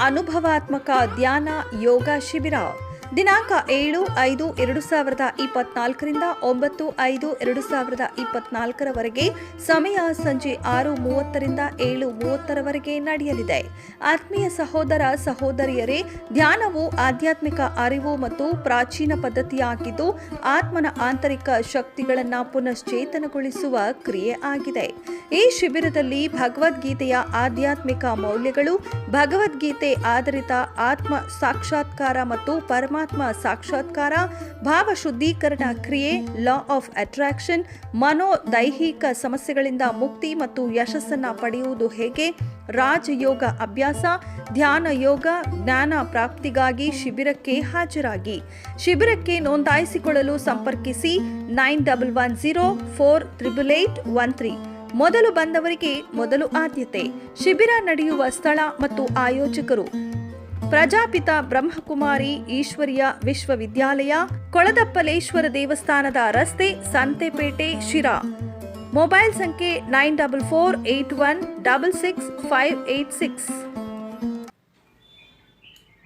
ಅನುಭವಾತ್ಮಕ ಧ್ಯಾನ ಯೋಗ ಶಿಬಿರ. ದಿನಾಂಕ ಏಳು ಐದು ಎರಡು ಸಾವಿರದ ಇಪ್ಪತ್ನಾಲ್ಕರಿಂದ ಒಂಬತ್ತು ಐದು ಎರಡು ಸಾವಿರದ ಇಪ್ಪತ್ನಾಲ್ಕರವರೆಗೆ ಸಮಯ ಸಂಜೆ ಆರು ಮೂವತ್ತರಿಂದ ಏಳು ಮೂವತ್ತರವರೆಗೆ ನಡೆಯಲಿದೆ. ಆತ್ಮೀಯ ಸಹೋದರ ಸಹೋದರಿಯರೇ, ಧ್ಯಾನವು ಆಧ್ಯಾತ್ಮಿಕ ಅರಿವು ಮತ್ತು ಪ್ರಾಚೀನ ಪದ್ಧತಿಯಾಗಿದ್ದು ಆತ್ಮನ ಆಂತರಿಕ ಶಕ್ತಿಗಳನ್ನು ಪುನಶ್ಚೇತನಗೊಳಿಸುವ ಕ್ರಿಯೆ ಆಗಿದೆ. ಈ ಶಿಬಿರದಲ್ಲಿ ಭಗವದ್ಗೀತೆಯ ಆಧ್ಯಾತ್ಮಿಕ ಮೌಲ್ಯಗಳು, ಭಗವದ್ಗೀತೆ ಆಧಾರಿತ ಆತ್ಮ ಸಾಕ್ಷಾತ್ಕಾರ ಮತ್ತು ಪರಮಾತ್ಮ ಸಾಕ್ಷಾತ್ಕಾರ, ಭಾವ ಶುದ್ಧೀಕರಣ ಕ್ರಿಯೆ ಲಾ ಆಫ್ ಅಟ್ರಾಕ್ಷನ್ ಮನೋ ದೈಹಿಕ ಸಮಸ್ಯೆಗಳಿಂದ ಮುಕ್ತಿ ಮತ್ತು ಯಶಸ್ಸನ್ನು ಪಡೆಯುವುದು ಹೇಗೆ? ರಾಜಯೋಗ ಅಭ್ಯಾಸ, ಧ್ಯಾನ ಯೋಗ, ಜ್ಞಾನ ಪ್ರಾಪ್ತಿಗಾಗಿ ಶಿಬಿರಕ್ಕೆ ಹಾಜರಾಗಿ. ಶಿಬಿರಕ್ಕೆ ನೋಂದಾಯಿಸಿಕೊಳ್ಳಲು ಸಂಪರ್ಕಿಸಿ nine double one zero four triple eight one three. ಮೊದಲು ಬಂದವರಿಗೆ ಮೊದಲು ಆದ್ಯತೆ. ಶಿಬಿರ ನಡೆಯುವ ಸ್ಥಳ ಮತ್ತು ಆಯೋಜಕರು. ಪ್ರಜಾಪಿತ ಬ್ರಹ್ಮಕುಮಾರಿ ಈಶ್ವರಿಯ ವಿಶ್ವವಿದ್ಯಾಲಯ, ಕೊಳದಪ್ಪಲೇಶ್ವರ ದೇವಸ್ಥಾನದ ರಸ್ತೆ ಸಂತೆಪೇಟೆ, ಶಿರಾ. ಮೊಬೈಲ್ ಸಂಖ್ಯೆ nine double four eight one double six five eight six.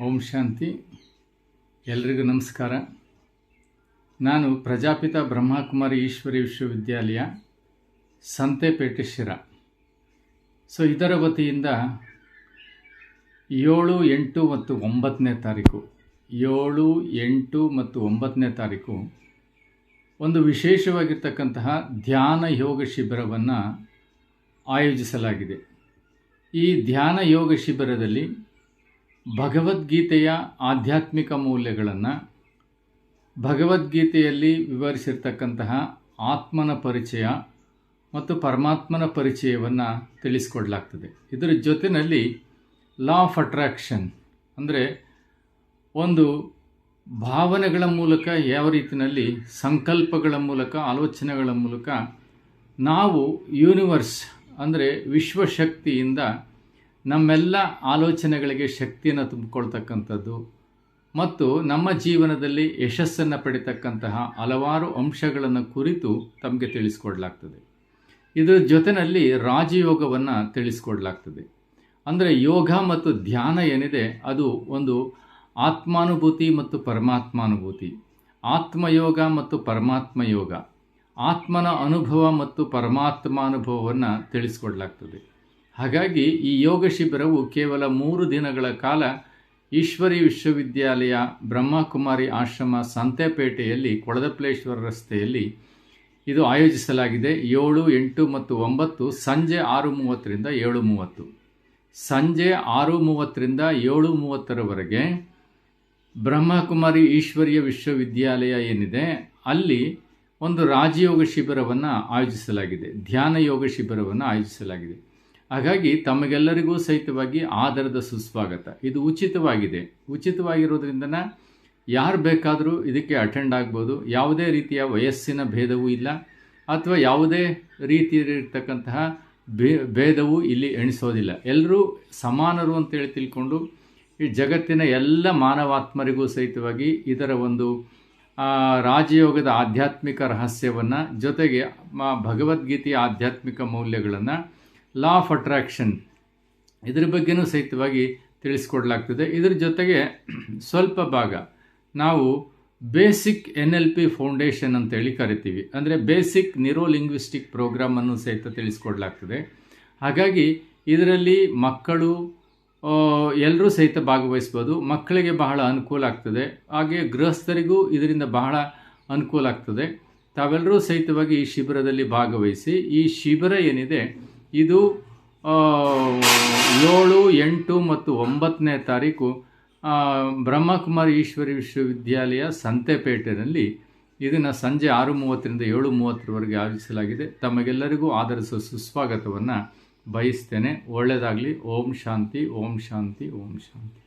ಓಂ ಶಾಂತಿ. ಎಲ್ರಿಗೂ ನಮಸ್ಕಾರ. ನಾನು ಪ್ರಜಾಪಿತ ಬ್ರಹ್ಮಕುಮಾರಿ ಈಶ್ವರಿ ವಿಶ್ವವಿದ್ಯಾಲಯ, ಸಂತೆಪೇಟೆ, ಶಿರಾ. ಸೊ ಇದರ ವತಿಯಿಂದ ಏಳು, ಎಂಟು ಮತ್ತು ಒಂಬತ್ತನೇ ತಾರೀಕು. ಏಳು, ಎಂಟು ಮತ್ತು ಒಂಬತ್ತನೇ ತಾರೀಕು ಒಂದು ವಿಶೇಷವಾಗಿರ್ತಕ್ಕಂತಹ ಧ್ಯಾನ ಯೋಗ ಶಿಬಿರವನ್ನು ಆಯೋಜಿಸಲಾಗಿದೆ. ಈ ಧ್ಯಾನ ಯೋಗ ಶಿಬಿರದಲ್ಲಿ ಭಗವದ್ಗೀತೆಯ ಆಧ್ಯಾತ್ಮಿಕ ಮೌಲ್ಯಗಳನ್ನು ಭಗವದ್ಗೀತೆಯಲ್ಲಿ ವಿವರಿಸಿರ್ತಕ್ಕಂತಹ ಆತ್ಮನ ಪರಿಚಯ ಮತ್ತು ಪರಮಾತ್ಮನ ಪರಿಚಯವನ್ನು ತಿಳಿಸ್ಕೊಡ್ಲಾಗ್ತದೆ. ಇದರ ಜೊತೆಯಲ್ಲಿ ಲಾ ಆಫ್ ಅಟ್ರಾಕ್ಷನ್ ಅಂದರೆ ಒಂದು ಭಾವನೆಗಳ ಮೂಲಕ ಯಾವ ರೀತಿಯಲ್ಲಿ ಸಂಕಲ್ಪಗಳ ಮೂಲಕ, ಆಲೋಚನೆಗಳ ಮೂಲಕ ನಾವು ಯೂನಿವರ್ಸ್ ಅಂದರೆ ವಿಶ್ವಶಕ್ತಿಯಿಂದ ನಮ್ಮೆಲ್ಲ ಆಲೋಚನೆಗಳಿಗೆ ಶಕ್ತಿಯನ್ನು ತುಂಬಿಕೊಳ್ತಕ್ಕಂಥದ್ದು ಮತ್ತು ನಮ್ಮ ಜೀವನದಲ್ಲಿ ಯಶಸ್ಸನ್ನು ಪಡಿತಕ್ಕಂತಹ ಹಲವಾರು ಅಂಶಗಳನ್ನು ಕುರಿತು ತಮಗೆ ತಿಳಿಸ್ಕೊಡ್ಲಾಗ್ತದೆ. ಇದರ ಜೊತೆಯಲ್ಲಿ ರಾಜಯೋಗವನ್ನು ತಿಳಿಸ್ಕೊಡ್ಲಾಗ್ತದೆ. ಅಂದರೆ ಯೋಗ ಮತ್ತು ಧ್ಯಾನ ಏನಿದೆ, ಅದು ಒಂದು ಆತ್ಮಾನುಭೂತಿ ಮತ್ತು ಪರಮಾತ್ಮಾನುಭೂತಿ. ಆತ್ಮಯೋಗ ಮತ್ತು ಪರಮಾತ್ಮ ಯೋಗ ಆತ್ಮನ ಅನುಭವ ಮತ್ತು ಪರಮಾತ್ಮಾನುಭವವನ್ನು ತಿಳಿಸ್ಕೊಡ್ಲಾಗ್ತದೆ. ಹಾಗಾಗಿ ಈ ಯೋಗ ಶಿಬಿರವು ಕೇವಲ ಮೂರು ದಿನಗಳ ಕಾಲ ಈಶ್ವರಿ ವಿಶ್ವವಿದ್ಯಾಲಯ, ಬ್ರಹ್ಮಕುಮಾರಿ ಆಶ್ರಮ, ಸಂತೆಪೇಟೆಯಲ್ಲಿ ಕೊಳದಪ್ಲೇಶ್ವರ ರಸ್ತೆಯಲ್ಲಿ ಇದು ಆಯೋಜಿಸಲಾಗಿದೆ. ಏಳು, ಎಂಟು ಮತ್ತು ಒಂಬತ್ತು ಸಂಜೆ ಆರು ಮೂವತ್ತರಿಂದ ಏಳು ಮೂವತ್ತು. ಸಂಜೆ ಆರು ಮೂವತ್ತರಿಂದ ಏಳು ಮೂವತ್ತರವರೆಗೆ ಬ್ರಹ್ಮಕುಮಾರಿ ಈಶ್ವರ್ಯ ವಿಶ್ವವಿದ್ಯಾಲಯ ಏನಿದೆ, ಅಲ್ಲಿ ಒಂದು ರಾಜಯೋಗ ಶಿಬಿರವನ್ನು ಆಯೋಜಿಸಲಾಗಿದೆ. ಧ್ಯಾನ ಯೋಗ ಶಿಬಿರವನ್ನು ಆಯೋಜಿಸಲಾಗಿದೆ. ಹಾಗಾಗಿ ತಮಗೆಲ್ಲರಿಗೂ ಸಹಿತವಾಗಿ ಆಧಾರದ ಸುಸ್ವಾಗತ. ಇದು ಉಚಿತವಾಗಿದೆ. ಉಚಿತವಾಗಿರೋದ್ರಿಂದ ಯಾರು ಬೇಕಾದರೂ ಇದಕ್ಕೆ ಅಟೆಂಡ್ ಆಗ್ಬೋದು. ಯಾವುದೇ ರೀತಿಯ ವಯಸ್ಸಿನ ಭೇದವೂ ಇಲ್ಲ. ಅಥವಾ ಯಾವುದೇ ರೀತಿಯಲ್ಲಿರ್ತಕ್ಕಂತಹ ಭೇದವೂ ಇಲ್ಲಿ ಎಣಿಸೋದಿಲ್ಲ. ಎಲ್ಲರೂ ಸಮಾನರು ಅಂತೇಳಿ ತಿಳ್ಕೊಂಡು ಈ ಜಗತ್ತಿನ ಎಲ್ಲ ಮಾನವಾತ್ಮರಿಗೂ ಸಹಿತವಾಗಿ ಇದರ ಒಂದು ರಾಜಯೋಗದ ಆಧ್ಯಾತ್ಮಿಕ ರಹಸ್ಯವನ್ನು ಜೊತೆಗೆ ಭಗವದ್ಗೀತೆಯ ಆಧ್ಯಾತ್ಮಿಕ ಮೌಲ್ಯಗಳನ್ನು ಲಾ ಆಫ್ ಅಟ್ರಾಕ್ಷನ್ ಇದ್ರ ಬಗ್ಗೆನೂ ಸಹಿತವಾಗಿ ತಿಳಿಸ್ಕೊಡ್ಲಾಗ್ತದೆ. ಇದ್ರ ಜೊತೆಗೆ ಸ್ವಲ್ಪ ಭಾಗ. ನಾವು basic N L P foundation ಅಂತೇಳಿ ಕರಿತೀವಿ. ಅಂದರೆ ಬೇಸಿಕ್ ಲಿಂಗ್ವಿಸ್ಟಿಕ್ ಪ್ರೋಗ್ರಾಮನ್ನು ಸಹಿತ ತಿಳಿಸ್ಕೊಡ್ಲಾಗ್ತದೆ. ಹಾಗಾಗಿ ಇದರಲ್ಲಿ ಮಕ್ಕಳು ಎಲ್ಲರೂ ಸಹಿತ ಭಾಗವಹಿಸ್ಬೋದು. ಮಕ್ಕಳಿಗೆ ಬಹಳ ಅನುಕೂಲ ಆಗ್ತದೆ. ಹಾಗೆ ಗೃಹಸ್ಥರಿಗೂ ಇದರಿಂದ ಬಹಳ ಅನುಕೂಲ ಆಗ್ತದೆ. ತಾವೆಲ್ಲರೂ ಸಹಿತವಾಗಿ ಈ ಶಿಬಿರದಲ್ಲಿ ಭಾಗವಹಿಸಿ. ಈ ಶಿಬಿರ ಏನಿದೆ, ಇದು ಏಳು, ಎಂಟು ಮತ್ತು ಒಂಬತ್ತನೇ ತಾರೀಕು ಬ್ರಹ್ಮಕುಮಾರಿ ಈಶ್ವರಿ ವಿಶ್ವವಿದ್ಯಾಲಯ ಸಂತೆಪೇಟೆಯಲ್ಲಿ ಇದನ್ನು ಸಂಜೆ ಆರು ಮೂವತ್ತರಿಂದ ಏಳು ಮೂವತ್ತರವರೆಗೆ ಆಯೋಜಿಸಲಾಗಿದೆ. ತಮಗೆಲ್ಲರಿಗೂ ಆಧರಿಸುವ ಸುಸ್ವಾಗತವನ್ನು ಬಯಸ್ತೇನೆ. ಒಳ್ಳೆಯದಾಗಲಿ ಓಂ ಶಾಂತಿ ಓಂ ಶಾಂತಿ ಓಂ ಶಾಂತಿ.